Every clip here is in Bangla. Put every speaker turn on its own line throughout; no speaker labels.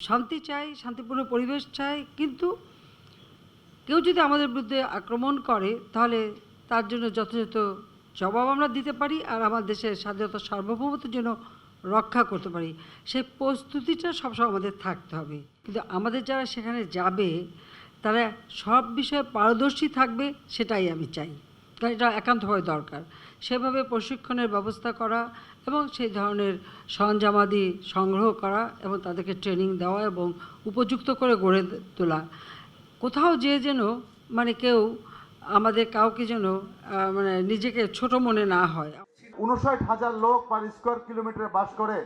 শান্তি চাই, শান্তিপূর্ণ পরিবেশ চাই, কিন্তু কেউ যদি আমাদের বিরুদ্ধে আক্রমণ করে, তাহলে তার জন্য যথাযথ জবাব আমরা দিতে পারি আর আমার দেশের স্বাধীনতা সার্বভৌমত্বের জন্য রক্ষা করতে পারি। সেই প্রস্তুতিটা সবসময় আমাদের থাকতে হবে। কিন্তু আমাদের যারা সেখানে যাবে, তারা সব বিষয়ে পারদর্শী থাকবে, সেটাই আমি চাই। এটা একান্তভাবে দরকার। সেভাবে প্রশিক্ষণের ব্যবস্থা করা এবং সেই ধরনের সরঞ্জামাদি সংগ্রহ করা এবং তাদেরকে ট্রেনিং দেওয়া এবং উপযুক্ত করে গড়ে তোলা। কোথাও যে যেন মানে কেউ আমাদের কাউকে যেন মানে নিজেকে ছোট মনে না হয়।
উনষাট হাজার লোক পার স্কোয়ার কিলোমিটারে বাস করে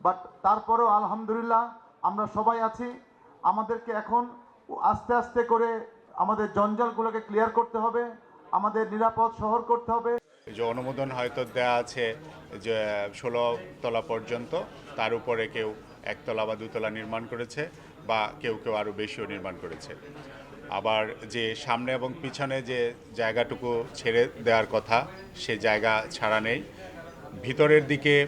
বাট তারপরেও আলহামদুলিল্লাহ আমরা সবাই আছি। আমাদেরকে এখন আস্তে আস্তে করে আমাদের জঞ্জালগুলোকে ক্লিয়ার করতে হবে। আমাদের নিরাপদ শহর করতে হবে।
যে অনুমোদন হয়তো দেওয়া আছে যে, ষোলো তলা পর্যন্ত, তার উপরে কেউ একতলা বা দুতলা নির্মাণ করেছে বা কেউ কেউ আরও বেশিও নির্মাণ করেছে। আবার যে সামনে এবং পিছনে যে জায়গাটুকু ছেড়ে দেওয়ার কথা, সে জায়গা ছাড়া নেই। ভিতরের দিকে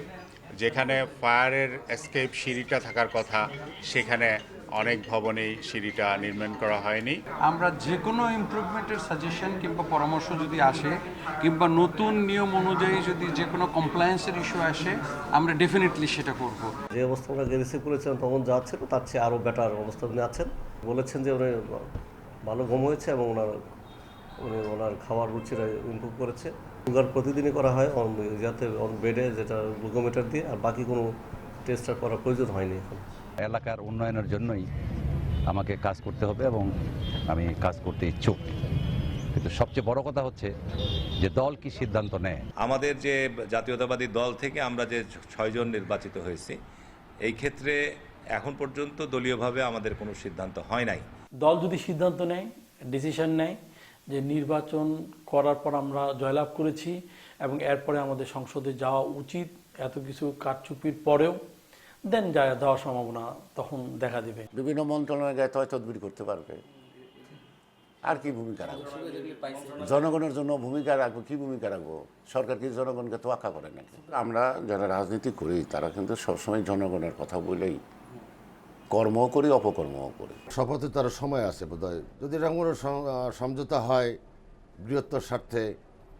যেখানে ফায়ারের এসকেপ সিঁড়িটা থাকার কথা, সেখানে অনেক ভবনেই সিঁড়িটা নির্মাণ করা হয়নি।
আমরা যে কোনো ইমপ্রুভমেন্টের সাজেশন কিংবা পরামর্শ যদি আসে কিংবা নতুন নিয়ম অনুযায়ী যদি যে কোনো কমপ্লায়েন্সের ইস্যু আসে আমরা ডেফিনেটলি সেটা করব।
যে অবস্থা ওনাকে রিসিভ করেছেন তখন যা ছিল তার চেয়ে আরও বেটার অবস্থা উনি আছেন। বলেছেন যে উনি ভালো ঘুম হয়েছে এবং ওনার উনি ওনার খাওয়ার রুচিটা ইমপ্রুভ করেছে। সুগার প্রতিদিনই করা হয় অন যাতে অন বেডে যেটা গ্লুকোমিটার দিয়ে আর বাকি কোনো টেস্ট আর করার প্রয়োজন হয়নি এখন।
এলাকার উন্নয়নের জন্যই আমাকে কাজ করতে হবে এবং আমি কাজ করতে ইচ্ছুক। কিন্তু সবচেয়ে বড় কথা হচ্ছে যে দল কি সিদ্ধান্ত নেয়?
আমাদের যে জাতীয়তাবাদী দল থেকে আমরা যে ছয়জন নির্বাচিত হয়েছি এই ক্ষেত্রে এখন পর্যন্ত দলীয়ভাবে আমাদের কোনো সিদ্ধান্ত হয় নাই।
দল যদি সিদ্ধান্ত নেয় ডিসিশন নেয় যে নির্বাচন করার পর আমরা জয়লাভ করেছি এবং এরপরে আমাদের সংসদে যাওয়া উচিত এত কিছু কারচুপির পরেও দেন যা দেওয়ার সম্ভাবনা তখন দেখা দিবে।
বিভিন্ন মন্ত্রণালয়ে যায় তয় তদবির করতে পারবে। আর কি ভূমিকা রাখব? জনগণের জন্য ভূমিকা রাখব কি ভূমিকা রাখব? সরকার কি জনগণকে তো তোয়াক্কা করে নাকি? আমরা যারা রাজনীতি করি তারা কিন্তু সবসময় জনগণের কথা বলেই কর্মও করি অপকর্মও করি।
শপথে তার সময় আছে বোধহয়। যদি এরকম কোনো সমঝোতা হয় বৃহত্তর স্বার্থে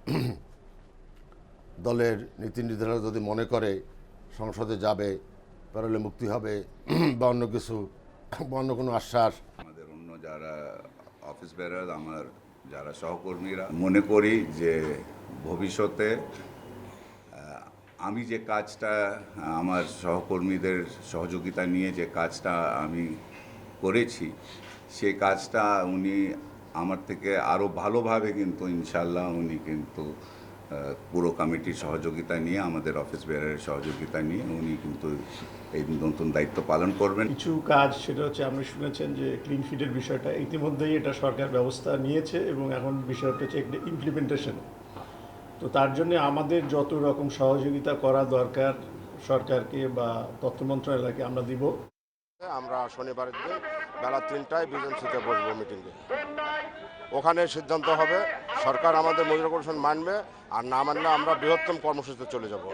দলের নীতি নির্ধারক যদি মনে করে সংসদে যাবে পারলে মুক্তি হবে, বা অন্য কিছু, বা অন্য কোনো আশ্বাস।
আমাদের অন্য যারা অফিস বেরার, আমার যারা সহকর্মীরা, মনে করি যে ভবিষ্যতে আমি যে কাজটা, আমার সহকর্মীদের সহযোগিতা নিয়ে যে কাজটা আমি করেছি, সে কাজটা উনি আমার থেকে আরও ভালোভাবে কিন্তু ইনশাল্লাহ উনি কিন্তু পুরো কমিটির সহযোগিতা নিয়ে, আমাদের অফিস বেয়ারের সহযোগিতা নিয়ে উনি কিন্তু এই নতুন দায়িত্ব পালন করবেন।
কিছু কাজ সেটা হচ্ছে আপনি শুনেছেন যে ক্লিন ফিটের বিষয়টা ইতিমধ্যেই এটা সরকার ব্যবস্থা নিয়েছে এবং এখন বিষয়টা হচ্ছে একটা ইমপ্লিমেন্টেশন তো তার জন্য আমাদের যত রকম সহযোগিতা করা দরকার সরকারকে বা তথ্য মন্ত্রণালয়কে আমরা দিব।
আমরা শনিবারের দিন বেলা তিনটায় বিজেন্সিতে বসবো মিটিংয়ে। ওখানে সিদ্ধান্ত হবে, সরকার আমাদের মজুরি কমিশন মানবে, আর না মানলে আমরা বৃহত্তম কর্মসূচিতে চলে যাব।